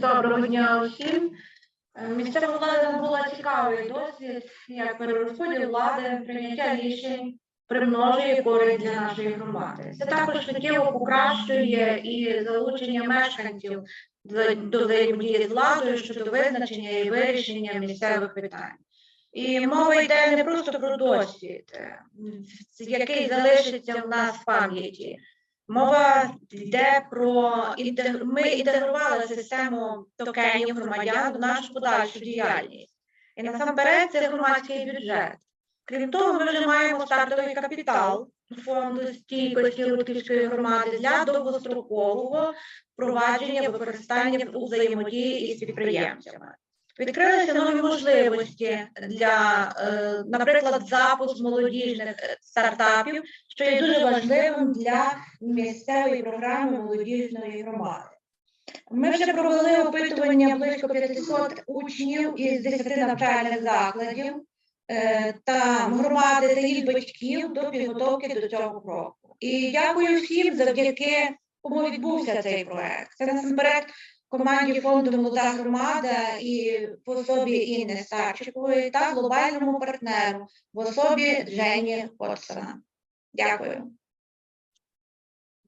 Доброго дня усім. Е, Місцева влада була цікавий досвід, як перерозподіл влади, прийняття рішень примножує користь для нашої громади. Це також суттєво покращує і залучення мешканців до- взаємодії з владою щодо визначення і вирішення місцевих питань. І мова йде не просто про досвід, е, який залишиться в нас в пам'яті. Мова йде про ми інтегрували систему токенів громадян в нашу подальшу діяльність. І насамперед це громадський бюджет. Крім того, ми вже маємо стартовий капітал фонду стійкості Рудківської громади для довгострокового впровадження використання у взаємодії із підприємцями. Відкрилися нові можливості для, е, наприклад, запуск молодіжних е, стартапів, що є дуже важливим для місцевої програми молодіжної громади. Ми вже провели опитування близько 500 учнів із 10 навчальних закладів е, та громади та їх батьків до підготовки до цього кроку. І дякую всім, завдяки кому відбувся цей проект. Це насамперед команді фонду Молода громада і в особі Інни Старчикової та глобальному партнеру в особі Жені Хотсона. Дякую.